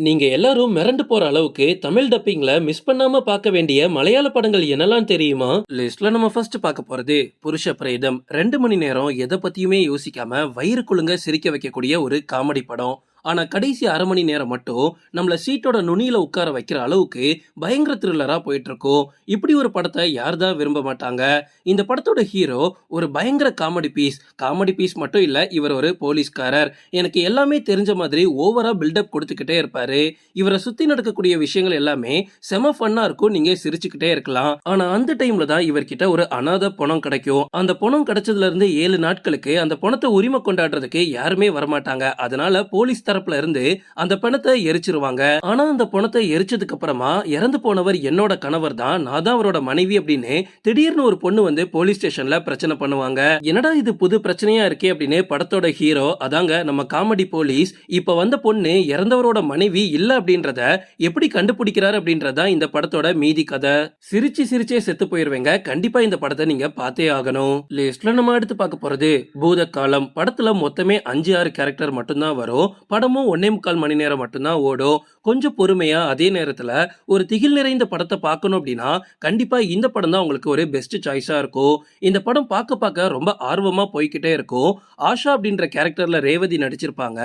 நீங்க எல்லாரும் மிரண்டு போற அளவுக்கு தமிழ் டப்பிங்ல மிஸ் பண்ணாம பார்க்க வேண்டிய மலையாள படங்கள் என்னெல்லாம் தெரியுமா? லிஸ்ட்ல நம்ம ஃபர்ஸ்ட் பார்க்க போறது புருஷ பிரேதம். ரெண்டு மணி நேரம் எதை பத்தியுமே யோசிக்காம வயிறு குழுங்க சிரிக்க வைக்கக்கூடிய ஒரு காமெடி படம். ஆனா கடைசி அரை மணி நேரம் மட்டும் நம்மள சீட்டோட நுனியில உட்கார வைக்கிற அளவுக்கு பயங்கர த்ரில்லரா போயிட்டு இப்படி ஒரு படத்தை யார் தான் விரும்ப மாட்டாங்க? இந்த படத்தோட ஹீரோ ஒரு பயங்கர காமெடி பீஸ் காமெடி பீஸ் மட்டும் இல்ல இவர் ஒரு போலீஸ்காரர். எனக்கு எல்லாமே தெரிஞ்ச மாதிரி ஓவரா பில்டப் கொடுத்துக்கிட்டே இருப்பாரு. இவரை சுத்தி நடக்கக்கூடிய விஷயங்கள் எல்லாமே செம ஃபன்னா இருக்கும் நீங்க சிரிச்சுக்கிட்டே இருக்கலாம். ஆனா அந்த டைம்ல தான் இவர்கிட்ட ஒரு அனாதை பணம் கிடைக்கும். அந்த பணம் கிடைச்சதுல இருந்து ஏழு நாட்களுக்கு அந்த பணத்தை உரிமை கொண்டாடுறதுக்கு யாருமே வரமாட்டாங்க. அதனால போலீஸ் தரப்புல இருந்து அந்த பணத்தை எரிச்சிருவாங்க. ஆனா அந்த பணத்தை எரிச்சதுக்கு அப்புறமா இறந்து போனவர் என்னோட கணவர் தான் நான் தான் அவரோட மனைவி அப்படின்னு திடீர்னு ஒரு பொண்ணு வந்து போலீஸ் ஸ்டேஷன்ல பிரச்சனை பண்ணுவாங்க. என்னடா இது புது பிரச்சனையா இருக்கே அப்படின்னு படத்தோட ஹீரோ அதாங்க நம்ம காமெடி போலீஸ் இப்ப வந்த பொண்ணு இறந்தவரோட மனைவி இல்ல அப்படின்றத எப்படி கண்டுபிடிக்கிறாரு அப்படின்றதா இந்த படத்தோட மீதி கதை. சிரிச்சு சிரிச்சே செத்து போயிருவேங்க. கண்டிப்பா இந்த படத்தை நீங்க பார்த்தே ஆகணும். லிஸ்ட்ல நம்ம எடுத்து பார்க்க போறது பூத காலம் படத்துல மொத்தமே அஞ்சு ஆறு கேரக்டர் மட்டும்தான் வரும். படமும் ஒன்னே முக்கால் மணி நேரம் மட்டும்தான் ஓடும். கொஞ்சம் பொறுமையா அதே நேரத்துல ஒரு திகில் நிறைந்த படத்தை பார்க்கணும் அப்படின்னா கண்டிப்பா இந்த படம் தான் உங்களுக்கு ஒரு பெஸ்ட் சாய்ஸா இருக்கும். இந்த படம் பார்க்க பார்க்க ரொம்ப ஆர்வமா போய்கிட்டே இருக்கும். ஆஷா அப்படின்ற கேரக்டர்ல ரேவதி நடிச்சிருப்பாங்க.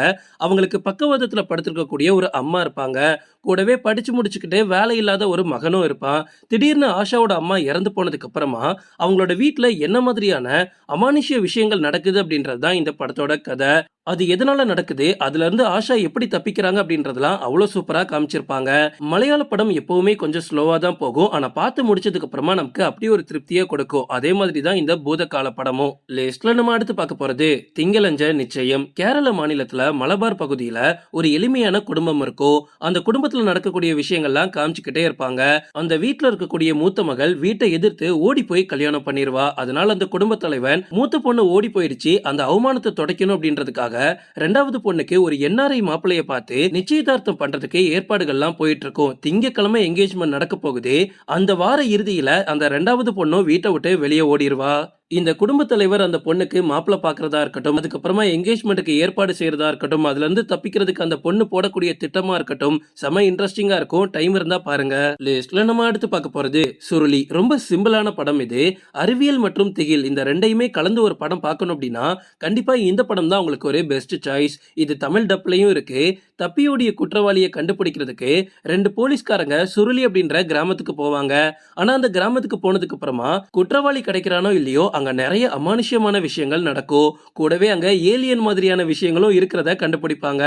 அவங்களுக்கு பக்கவாதத்துல படுத்திருக்கக்கூடிய ஒரு அம்மா இருப்பாங்க. கூடவே படிச்சு முடிச்சுக்கிட்டு வேலை இல்லாத ஒரு மகனும் இருப்பான். திடீர்னு ஆஷாவோட அம்மா இறந்து போனதுக்கு அப்புறமா அவங்களோட வீட்டில் என்ன மாதிரியான அமானுஷ்ய விஷயங்கள் நடக்குது அப்படின்றது தான் இந்த படத்தோட கதை. அது எதனால நடக்குது? அதுல இருந்து ஆஷா எப்படி தப்பிக்கிறாங்க அப்படின்றதெல்லாம் அவ்வளவு சூப்பரா காமிச்சிருப்பாங்க. மலையாள படம் எப்பவுமே கொஞ்சம் ஸ்லோவா தான் போகும். ஆனா பார்த்து முடிச்சதுக்கு அப்புறமா நமக்கு அப்படி ஒரு திருப்தியை கொடுக்கும். அதே மாதிரி தான் இந்த பூதகால படமும். லிஸ்ட்ல நம்ம அடுத்து பார்க்க போறது திங்களஞ்ச நிச்சயம். கேரள மாநிலத்துல மலபார் பகுதியில ஒரு எளிமையான குடும்பம் இருக்கும். அந்த குடும்பத்துல நடக்கக்கூடிய விஷயங்கள்லாம் காமிச்சுக்கிட்டே இருப்பாங்க. அந்த வீட்டுல இருக்கக்கூடிய மூத்த மகள் வீட்டை எதிர்த்து ஓடி போய் கல்யாணம் பண்ணிருவா. அதனால அந்த குடும்ப தலைவன் மூத்த பொண்ணு ஓடி போயிடுச்சு. அந்த அவமானத்தை தொடக்கணும் அப்படின்றதுக்காக ரெண்டாவது பொண்ணுக்கு ஒரு என்ஆர்ஐ மாப்பிளைய பார்த்து நிச்சயதார்த்தம் பண்றதுக்கு ஏற்பாடுகள்லாம் போயிட்டு இருக்கும் திங்கக்கிழமை என்கேஜ்மெண்ட் நடக்க போகுது. அந்த வார இறுதியில அந்த ரெண்டாவது பொண்ணும் வீட்டை விட்டு வெளியே ஓடிடுவா இந்த குடும்ப தலைவர் அந்த பொண்ணுக்கு மாப்பிள்ள பாக்குறதா இருக்கட்டும் அதுக்கப்புறமா என்கேஜ்மெண்ட்டுக்கு ஏற்பாடு செய்யறதா இருக்கட்டும் அதுல இருந்து தப்பிக்கிறதுக்கு அந்த பொண்ணு போடக்கூடிய திட்டமா இருக்கட்டும் செம இன்ட்ரெஸ்டிங்கா இருக்கும் டைம் இருந்தா பாருங்க. லிஸ்ட்ல நம்ம அடுத்து பார்க்க போறது சுருளி. ரொம்ப சிம்பிளான படம் இது. அறிவியல் மற்றும் திகில் இந்த ரெண்டையுமே கலந்து ஒரு படம் பார்க்கணும் அப்படின்னா கண்டிப்பா இந்த படம் தான் உங்களுக்கு ஒரு பெஸ்ட் சாய்ஸ் இது தமிழ் டப்லையும் இருக்கு. தப்பியோடைய குற்றவாளியை கண்டுபிடிக்கிறதுக்கு ரெண்டு போலீஸ்காரங்க சுருளி அப்படின்ற கிராமத்துக்கு போவாங்க. ஆனா அந்த கிராமத்துக்கு போனதுக்கு அப்புறமா குற்றவாளி கிடைக்கிறானோ இல்லையோ அங்கே நிறைய அமானுஷ்யமான விஷயங்கள் நடக்கும். கூடவே அங்கே ஏலியன் மாதிரியான விஷயங்களும் இருக்கிறத கண்டுபிடிப்பாங்க.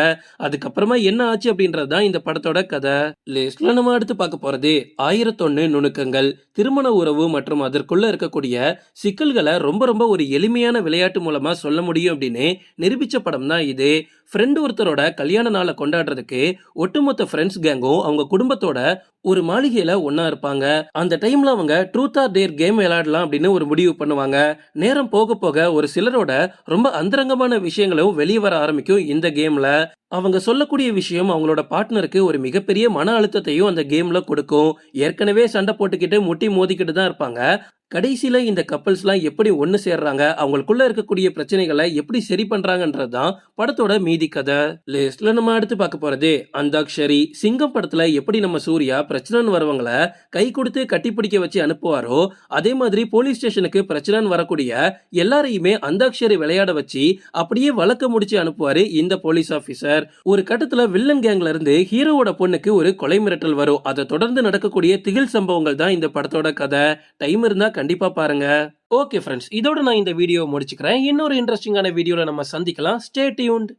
அதுக்கப்புறமா என்ன ஆச்சு அப்படின்றது தான் இந்த படத்தோட கதை. லிஸ்ட்ல நம்ம அடுத்து பார்க்க போறது ஆயிரத்தொன்னு நுணுக்கங்கள். திருமண உறவு மற்றும் அதற்குள்ள இருக்கக்கூடிய சிக்கல்களை ரொம்ப ரொம்ப ஒரு எளிமையான விளையாட்டு மூலமா சொல்ல முடியும் அப்படின்னு நிரூபிச்ச படம் தான் இது. ஃப்ரெண்டு ஒருத்தரோட கல்யாண நாளை கொண்டாடுறதுக்கு ஒட்டுமொத்த ஃப்ரெண்ட்ஸ் கேங்கும் அவங்க குடும்பத்தோட ஒரு மாளிகையில ஒன்னா இருப்பாங்க. அந்த டைம்ல அவங்க ட்ரூத் ஆர் டேர் கேம் விளையாடலாம் அப்படின்னு ஒரு முடிவு பண்ணுவாங்க. நேரம் போக போக ஒரு சிலரோட ரொம்ப அந்தரங்கமான விஷயங்களும் வெளியே வர ஆரம்பிக்கும் இந்த கேம்ல அவங்க சொல்லக்கூடிய விஷயம் அவங்களோட பார்ட்னருக்கு ஒரு மிகப்பெரிய மன அழுத்தத்தையும் அந்த கேம்ல கொடுக்கும். ஏற்கனவே சண்டை போட்டுக்கிட்டு முட்டி மோதிக்கிட்டு தான் இருப்பாங்க. கடைசியில் இந்த கப்பல்ஸ்லாம் எப்படி ஒன்று சேர்றாங்க? அவங்களுக்குள்ள இருக்கக்கூடிய பிரச்சனைகளை எப்படி சரி பண்ணுறாங்கன்றது தான் படத்தோட மீதி கதை. லிஸ்ட்ல நம்ம அடுத்து பார்க்க போகிறது அந்தாக்ஷரி சிங்கம் படத்தில் எப்படி நம்ம சூர்யா பிரச்சனைன்னு வரவங்களை கை கொடுத்து கட்டிப்பிடிக்க வச்சு அனுப்புவாரோ அதே மாதிரி போலீஸ் ஸ்டேஷனுக்கு பிரச்சனைன்னு வரக்கூடிய எல்லாரையுமே அந்தாக்ஷரி விளையாட வச்சு அப்படியே வழக்க முடிச்சு அனுப்புவார் இந்த போலீஸ் ஆஃபீஸர் ஒரு கட்டத்தில் வில்லன் கேங்ல இருந்து ஹீரோவோட பொண்ணுக்கு ஒரு கொலை மிரட்டல் வரும். அதை தொடர்ந்து நடக்கக்கூடிய திகில் சம்பவங்கள் தான் இந்த படத்தோட கதை. டைம் இருந்தால் கண்டிப்பாக பாருங்க. ஓகே ஃப்ரெண்ட்ஸ் இதோட நான் இந்த வீடியோ முடிச்சுக்கிறேன். இன்னொரு இன்ட்ரெஸ்டிங்கான வீடியோவில் நம்ம சந்திக்கலாம். Stay tuned